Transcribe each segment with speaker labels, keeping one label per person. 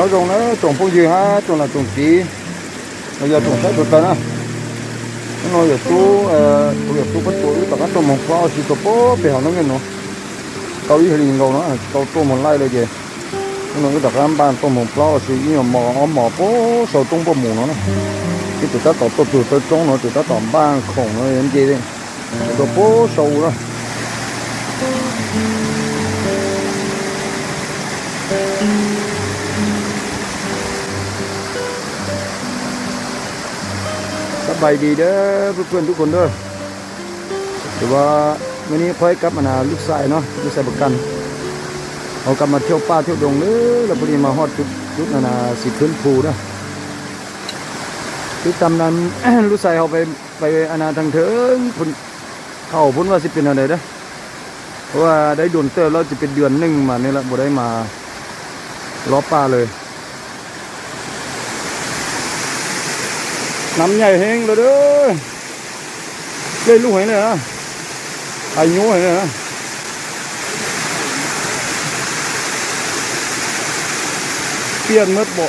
Speaker 1: nó dùng nó trồng phong dư ha trồng là trồng chỉ bây giờ trồng sai được rồi nè. Nó nói ờ, giờ chú tôi bây giờ tu bắt tu tất cả trồng một bao chỉ có bố bể họ nó nghe nó câu ý hình đầu nó câu trồng một lai rồi kìa. Nó nói tất cả ban trồng một bao chỉ như mò mò bố sầu trồng bố mù nó nè. Cái tụi ta tổ tụi tụi ta trồng nó, tụi ta tổ ban khổng nó, em gì đi tụi bố sầu đó. บายดีเด้อเพื่อนๆทุกคนเด้อถือว่าวันนี้ค่อยกลับมานาลูกชายเนาะลูกชายประกันเอากลับมาเที่ยวป่าเที่ยวดงเด้อแล้วพอดีมาฮอดจุดจุดนานาสิขึ้นภูนะคือตำนั้นลูกชายเขาไปไปอนาทางเถิงพุ่นเข้าพุ่นว่าสิเป็นอะไรเด้อเพราะว่าได้โดนเตอร์แล้วจะเป็นเดือนหนึ่งมาเนี่ยละบ่ได้มาล้อป่าเลย nắm nhảy hên rồi đó. Đây lúc ấy nữa, ai nhú này nữa tiền mất bộ.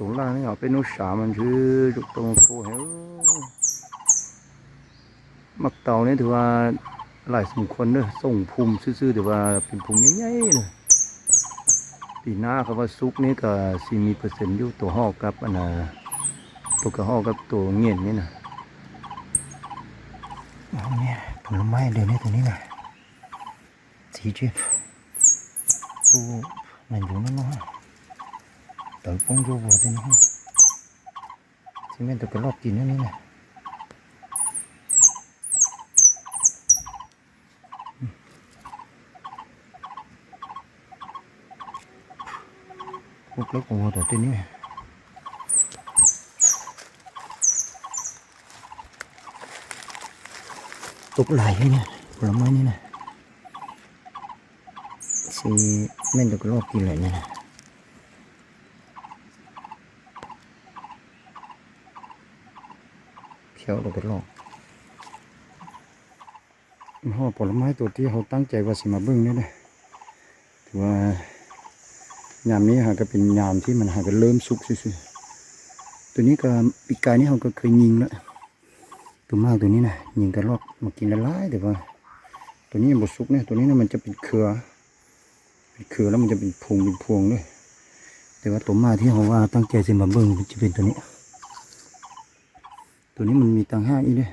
Speaker 1: Tàu tủ là nó nhỏ bên nó xả mình chứ chụp tàu cô héo mặc tàu này thì ว่าหลายสมควรเด้อส่งภูมิซื่อๆแต่ว่าเป็นภูมิใหญ่ๆเลยปีหน้าเขาว่าซุกนี่ก็สิมีเปอร์เซ็นต์อยู่ตัวหอกกับอันน่ะตัวกระหอกกับตัวเงียนนี่นะเนี่ยผลไม้เดี๋ยวนี้ตัวนี้นะสีเจี๊ยบผู้นั่นอยู่นั่นเนาะ ต่ป้องโยบด้วยนะที่แม่ตัวกระรอกกินนั่นนี่ละพวกลูกของตัวที่นี่ตกไหลเนี่ยผลไม้นี่นะสีแม่นตัวกรรอบกินเลยเนี่ยนะ ขียวเราไปลอกห่อผลไม้ตัวที่เขาตั้งใจว่าสิมาเบิ้งนี่เลยถือว่ายามนี้หาก็เป็นยามที่มันหาก็เริ่มสุกซื่อๆตัวนี้ก็ปีกายนี้เขาก็เคยยิงแล้วตัวมากตัวนี้นะยิงกระรอกมากินละลายแต่ว่า ตัวนี้ยังบดสุกเนี่ยตัวนี้นะมันจะเป็นเครือเป็นเครือแล้วมันจะเป็นพวงเป็นพวงด้วยแต่ว่าตัวมาที่เขาว่าตั้งใจสิมาเบิ้งมันจะเป็นตัวนี้ ตัวนี้มันมีตังห้าอีด้วย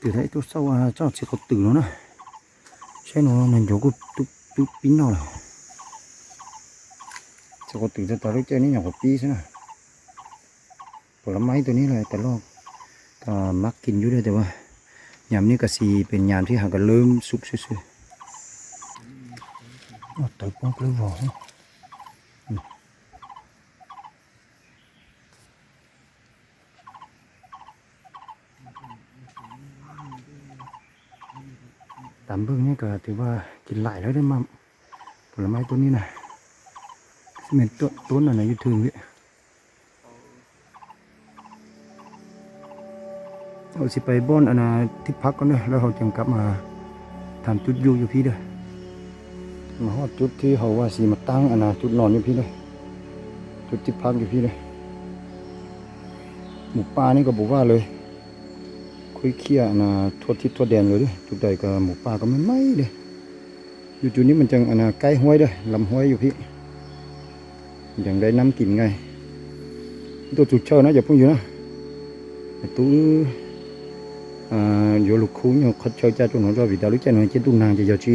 Speaker 1: từ đấy tôi sau à cho chỉ có từ nó này xe nó mình chỗ có tút tút pin nào này chỉ có từ cho tao lúc chơi nó nhỏ có pi thế này ผลไม้ตัวนี้เลยแต่ลอกก็มักกินอยู่ด้วยแต่ว่ายามนี้ก็สีเป็นยามที่หากก็เริ่มสุกซื่อๆอ๋อตัวป้องกล้วยหวา ตามเบื้องนี้ก็ถือว่ากินหลายแล้วได้มาผลไม้ต้นนี้นะซีเมนต้นต้นอะไรอยู่ถึงเนี่ยเอาสิไปบ้อนอนนะที่พักก่อนเด้อแล้วเขาจึงกลับมาทำจุดอยู่อยู่พี่เด้อมาฮอดจุดที่เขาว่าสีมาตั้งอนนะจุดนอนอยู่พี่เลยจุดที่พักอยู่พี่เลยหมูป่านี่ก็บอกว่าเลย คุยเคียอันนะทั่วทิศทั่วแดนเลยเด้อจุดใดก็หมูป่าก็ไม่ไหม่เลยอยู่จุดนี้มันจังอันนะใกล้ห้วยเด้อลำห้วยอยู่พี่อย่างได้น้ำกินไงตัวจุดเช่านะอย่าพูดอยู่นะตู้อ่าอยู่ลูกคุ้งอยู่เขาเช่าจ้าตัวหนูรอวิดาลุจ้าหนูจะดูนางจะยาชี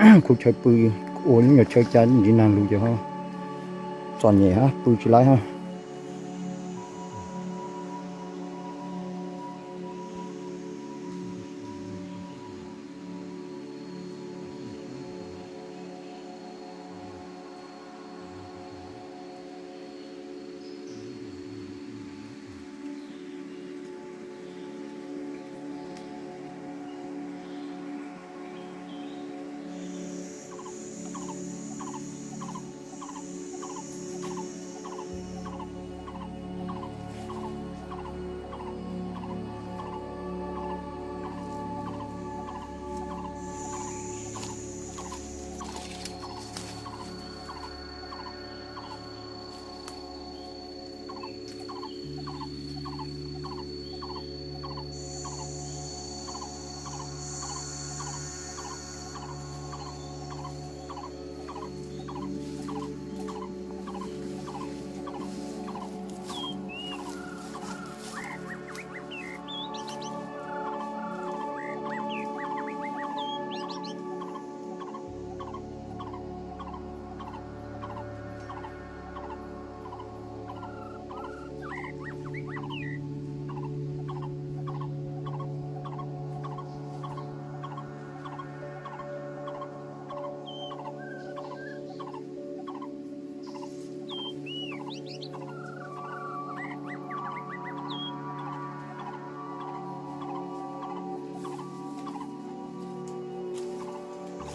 Speaker 1: khu chơi bự ôi những người chơi chán đi nàng lù cho ha tròn nhẹ ha bự chỉ lại ha ก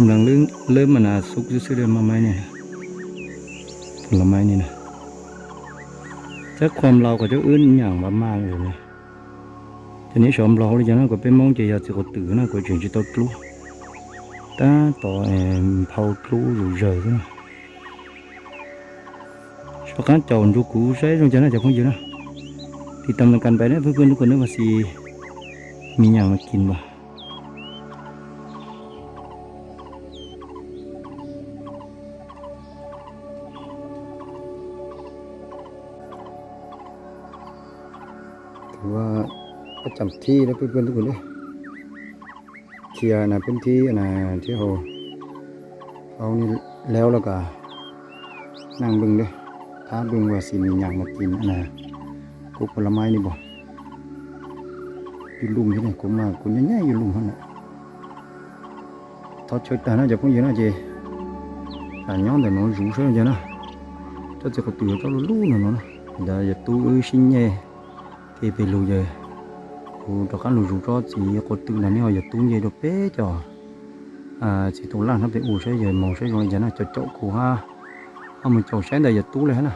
Speaker 1: กำลังเริ่มมานาสุกจะซื้อเดินมาไหมเนี่ยผลไม้นี่นะถ้าความเรากับเจ้าอื่นอย่างบ้ามากเลยนะทีนี้ชมเราเลยจะน่าก็เป็นมองใจยากจะกตื่นนะก็ถึงจิตตกลุตาต่อเอ็มเผาคลุอยู่เยอะนะชอบการจอนดูกูใช้ตรงจะน่าจะคงเยอะนะที่ตำลังกันไปเนี่ยเพื่อนๆทุกคนนึกว่าสีมีอย่างมากินบ่ ถือว่าประจำที่แล้วเพื่อนๆทุกคนเลยเคลียร์นะพื้นที่นะที่เขาเขานี่แล้วแล้วก็นั่งเบึงเลยถ้าเบึงว่าสิมีอย่างมากินนะกุผลไม้นี่บ่อยู่ลุ่มที่นี่กูมากูง่ายๆอยู่ลุ่มเขาน่ะทอดช่วยตาน่าจะพูดเยอะนะเจอ่านย้อนแต่น้องรู้ใช่ไหมเจ๊นะถ้าจะก็ตื่นก็รู้ๆนะเนาะเดี๋ยวจะตู้อื้อชิ้นใหญ่ thì bị lù giờ. Cụ cho các lù rủ cho chỉ có tự là nếu giờ tung về được bé cho. À chỉ tụ lăng nó bị ủ sẽ giờ, màu sẽ rồi, giờ nó cho chỗ của ha. Không mình chỗ sáng đây giờ tú lên nè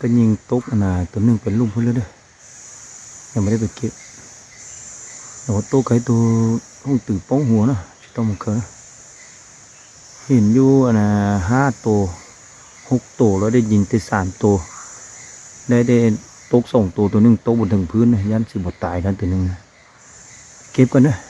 Speaker 1: ก็ยิงตกอันน่ะตัวนึงเป็นลูกเพิ่นเลยเด้อยังไม่ได้ไปเก็บแต่ว่าตัวไก่ตัวต้องตื่นป้องหัวนะชิต้องมันเคยเห็นอยู่อันน่ะห้าตัวหกตัวแล้วได้ยิงไปสามตัวได้ได้ตกสองตัวตัวหนึงตกบนถึงพื้นนะยันสิบตายกันตัวหนึงนะเก็บกันนะสอ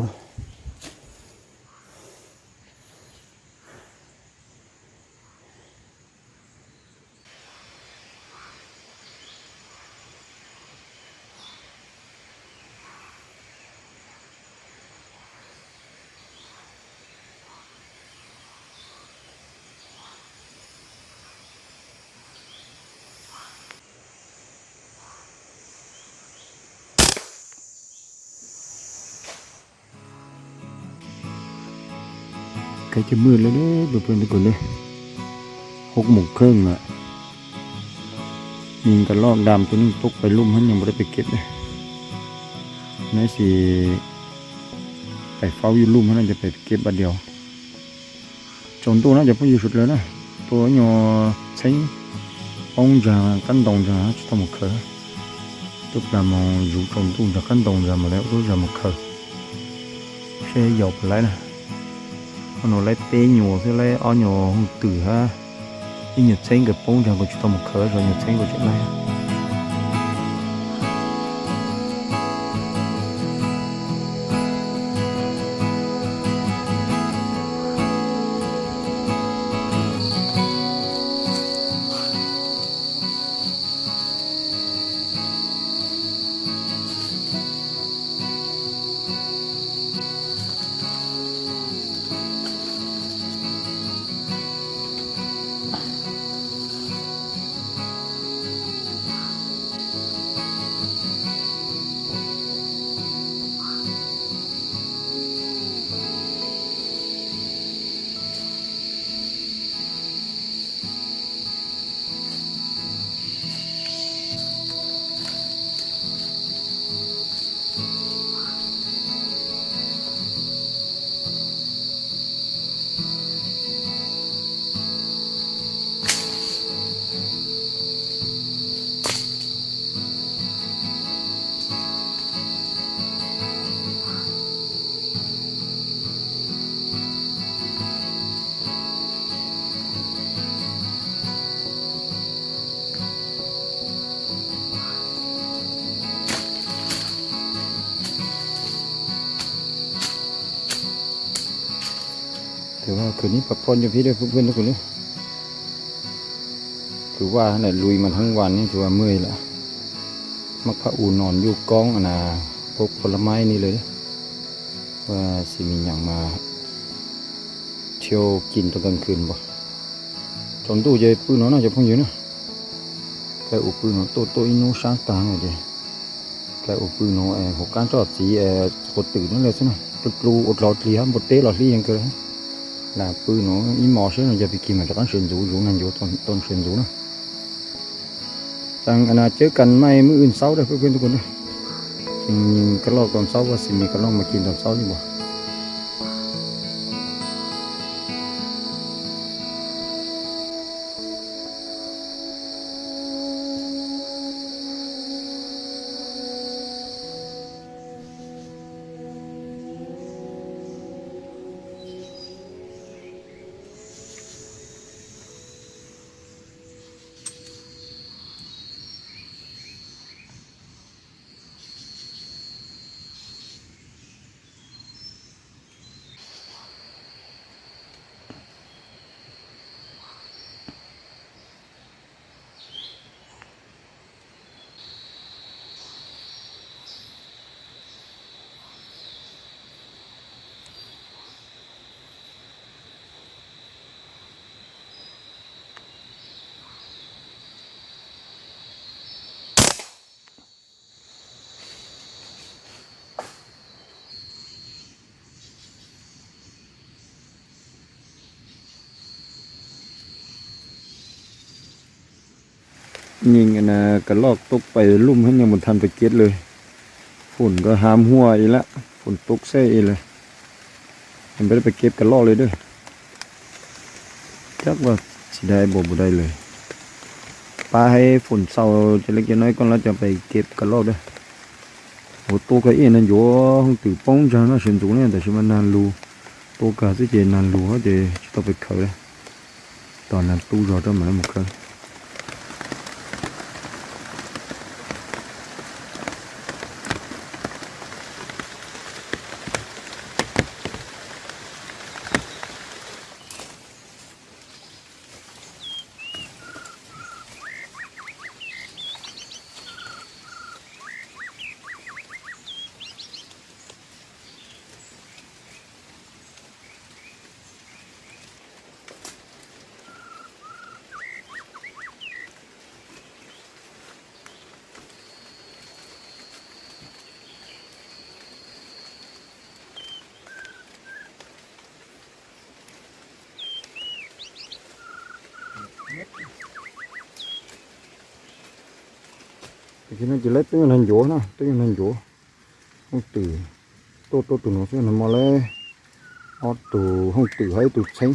Speaker 1: ง ล้จะมืดแล้วเด้อเพื่อนๆทุกคนเลยหกโมงครึ่งอะยิงกระลอกดำตัวนึงตกไปลุ่มหันยังไม่ได้ไปเก็บเลยนายสิไปเฝ้าอยู่ลุ่มหันนจะไปเก็บบัดเดียวจนตัวน่าจะพูดอยู่สุดเลยนะตัว nhỏ thấy ông già cánh đồng già chỉ tao một khờ tức là mà rủ trồng tu già cánh đồng già mà léo tôi già một khờ xe dọc lại nè nó lấy bé nhỏ thế lấy ao nhỏ tử ha, nhưng nhật sinh cái bông chẳng có chút tao một khờ rồi nhật sinh có chuyện này. คืนนี้พักผ่อนอยู่พี่ด้วยเพื่อนๆทุกคนเลยถือว่าเนี่ยลุยมาทั้งวันนี่ถือว่าเมื่อยละมักพระอูนอนอยู่กองอนนาพกผลไม้นี่เลย ว่าสิมีอย่างมาเที่ยวกินตอนกลางคืนบ่จนตู้ใจปืน nó น่าจะพุ่งอยู่นะ cái ổ ปืน nó tôi tôi nó sáng tàng rồi chị cái ổ ปืน nó eh, hộp cán trọt chỉ eh, hột tử nó là thế này tôi lu ột lọt li một té lọt li ยังเกิน là bự nó ý mò sẽ là giờ bị kìm mà cho con sườn rủ rủ này rủ tôn tôn sườn rủ nó rằng anh chơi cần may mới ưn sáu đây quên tôi còn đây nhìn cái lò còn sáu và xin mình cái lò mà kìm còn sáu như bỏ ยิงอันนะกระลอกตกไปลุ่มให้ยังบ่ทันไปเก็ตเลยฝนก็หามหัวอีละฝนตกแซ่อีเลยมันไม่ได้ไปเก็บกระลอกเลยด้อจักว่าสิได้บ่บ่ได้เลยปลาให้ฝนเศร้าจะเล็กจะน้อยก่อนแล้วจะไปเก็บกระลอกด้อโอ้ตัวก็เอ็นนั่นอยู่ห้องตื่ป้องจังนะเส้นตรงนี้แต่ชิมันนานรูตัวก็สิเจนานรูเขาจะต้องไปเขาเลยตอนนั้นตู้รอต้องมาหมดครับ cái nó chỉ lấy tiếng hình dỗ nó tiếng hình dỗ không từ, tô tô từ nó sẽ nằm mò lấy nó từ, không từ hay từ xanh.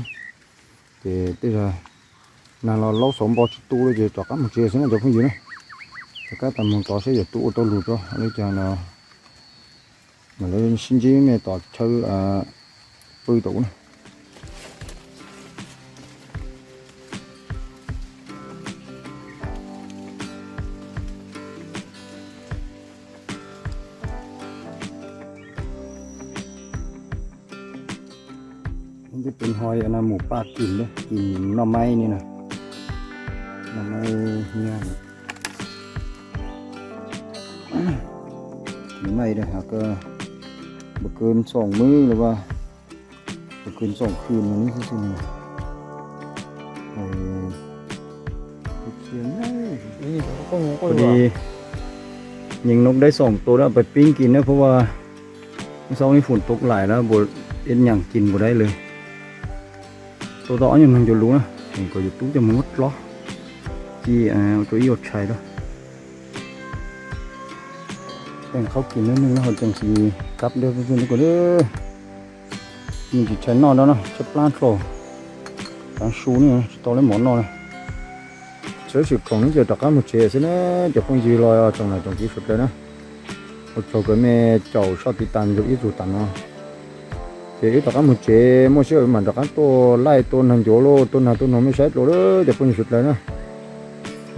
Speaker 1: Thì bây giờ là nó lâu sống bao tu rồi thì cho các một chia sẽ là cho không gì nữa thì các tầm mình có sẽ giờ tu tôi lụt cho. Lấy cho nó mà lấy sinh chí này tỏ chơi à bơi tủ này. มันจะเป็นหอยอันนะหมูป่ากินเลยกินหน่อไม้นี่นะหน่อไม้เนี่ยนะกินไม่ได้หากก็บ่เกินสองมื้อหรือว่าบ่เกินสองคืนอันนี้คือสิ่งไอ้เขียนได้
Speaker 2: นี่ก็งง
Speaker 1: พ
Speaker 2: ก็
Speaker 1: อ
Speaker 2: ดี
Speaker 1: ดียิงนกได้สองตัวแล้วเอาไปปิ้งกินนะเพราะว่าเมื่อเช้านี้ฝนตกหลายแล้วบเอ็นอย่างกินบ่ได้เลย ตัว đó nhưng mình cho luôn á mình có youtube cho mất lo chỉ à tôi yêu chạy đó แต่งเขากินนิดนึงแล้วเขาจังสีกลับเด้อเพื่อนๆก็เด้อมีจิตใจนอนแล้วเนาะจะปลาโผล่ปลาชูนี่นะตั ，thì ít ตักกันหมดเฉยมั่วเชื่อมันตักกันตัวไล่ตัวนันโยโลตัวนั้นตัวนั้นไม่ใช่ตัวเลยจะคงสุดเลยนะ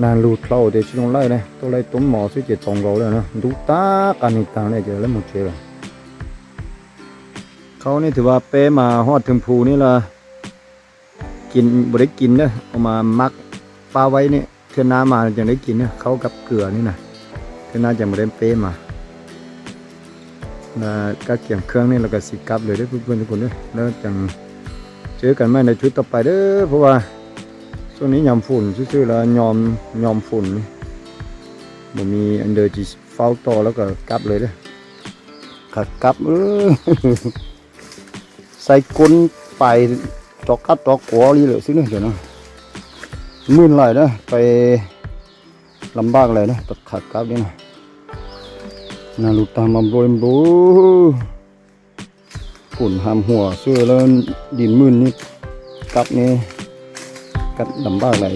Speaker 1: นานรูดเราเดี๋ยวชิลงไล่เลยตัวไล่ตุ้มหมอซื้อเจ็ดสองเราเลยนะดูตากันอีกตาเนี่ยเจอแล้วมดเชื่เขาเนี่ยถือว่าเป้มาฮอดถึงภูนี่ละกินบ่ได้กินเด้อเอามามักปลาไว้เนี่ยเทือน้ามาจังได้กินเนี่ยเขากับเกลือนี่นะเทือน้าจะบ่ได้เป้มา แล้วก็เกี่ยงเครื่องนี่แล้วก็สิกลับเลยเด้เพื่อนทุกคนเด้อแล้วจังเจอกันใหม่ในชุดต่อไปเด้อเพราะว่าช่วงนี้ยอมฝุ่นซื่อๆแล้วยอมยอมฝุ่นนี่บ่มีอันเดอร์จีเฝ้าต่อแล้วก็กลับเลยเด้อขัดกลับเออใส่ก้นไปจอกกัดจอกกัวนี่เลยซื้อเนี่ยเดี๋ยวนะมื่นไหลนะไปลำบากเลยนะตัดขัดกลับนี่นะ นาลูกตามมาโบยโบฝุ่นหามหัวเสื้อแล้วดินมืนนี่กลับนี่กัดลำบากไหลย